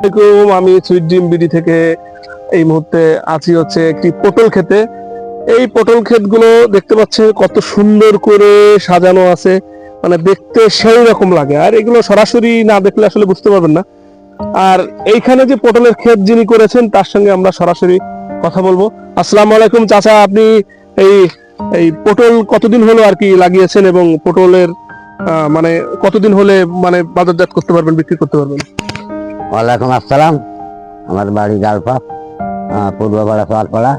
আমি সুইট ডিম বিডি থেকে এই মুহূর্তে আছি হচ্ছে একটি পটল খেতে। এই পটল ক্ষেতগুলো দেখতে পাচ্ছেন কত সুন্দর করে সাজানো আছে। মানে দেখতে সেই রকম লাগে। আর এগুলো সরাসরি না দেখলে আসলে বুঝতে পারবেন না। আর এইখানে যে পটলের ক্ষেত যিনি করেছেন, তার সঙ্গে আমরা সরাসরি কথা বলব। আসসালামু আলাইকুম, চাচা, আপনি এই এই পটল কতদিন হলো আর কি লাগিয়েছেন এবং পটলের মানে কতদিন হলে মানে বাজারজাত করতে পারবেন, বিক্রি করতে পারবেন? ওয়ালাইকুম আসসালাম। আমার বাড়ি গালপা পূর্বপাড়া পালপাড়া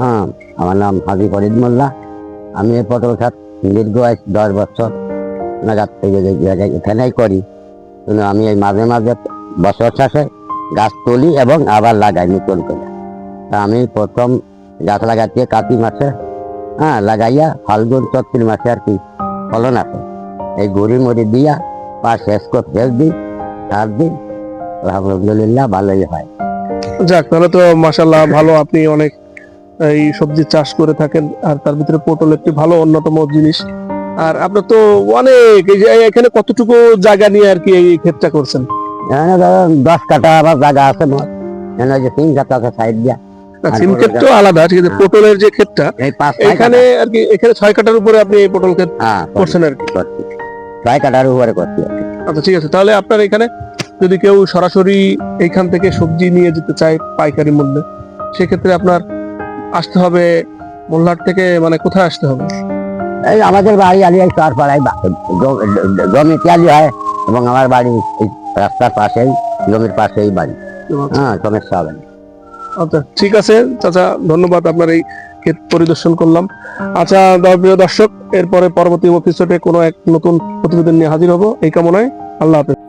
হ্যাঁ আমার নাম হাজি ফরিদ মোল্লা। আমি এই পটল খাত দীর্ঘ দশ বছর নাগাদ থেকে এখানেই করি। কিন্তু আমি এই মাঝে মাঝে বছর শেষে গাছ তুলি এবং আবার লাগাই নতুন করে। তা আমি প্রথম গাছ লাগাচ্ছি কাতি মাসে হ্যাঁ লাগাইয়া ফাল্গুন, চৈত্র মাসে আর কি ফলন আসে। এই গুড়ি মুড়ি দিয়া পা শেষ করে শেষ দিই, সার দিই আলহামদুলিল্লাহ ভালোই হয়। যাক তাহলে তো মাশাল্লাহ ভালো আপনি অনেক এই সবজি চাষ করে থাকেন আর তার ভিতরে পটল একটি ভালো অন্যতম জিনিস। আর আপনার তো অনেক এই যে এখানে কতটুকু জায়গা নিয়ে আর কি এই ক্ষেতটা করছেন? দশ কাঠা আবার জায়গা আছে তিন কাঠা আছে সাইড দিয়া। সিম পটল ক্ষেত তো আলাদা ঠিক আছে পটলের যে ক্ষেতটা এখানে আর কি এখানে ছয় কাটার উপরে আপনি এই পটল ক্ষেত হ্যাঁ করছেন আর কি। ছয় কাঠার উপরে করছি আচ্ছা ঠিক আছে তাহলে আপনার এখানে যদি কেউ সরাসরি এইখান থেকে সবজি নিয়ে যেতে চায় পাইকারি মূল্যে সেক্ষেত্রে আপনার আসতে হবে মোল্লার থেকে মানে কোথায় আসতে হবে? এই আমাদের বাড়ি আলি এই চার পাড়ায় জমি হয় এবং আমার বাড়ি রাস্তার পাশেই জমির পাশেই বাড়ি। হ্যাঁ সমস্যা হবে আচ্ছা ঠিক আছে চাচা ধন্যবাদ আপনার এই ক্ষেত পরিদর্শন করলাম। আচ্ছা প্রিয় দর্শক এরপরে পরবর্তী এপিসোডে কোনো এক নতুন প্রতিবেদন নিয়ে হাজির হব। এই কামনায় আল্লাহ হাফেজ।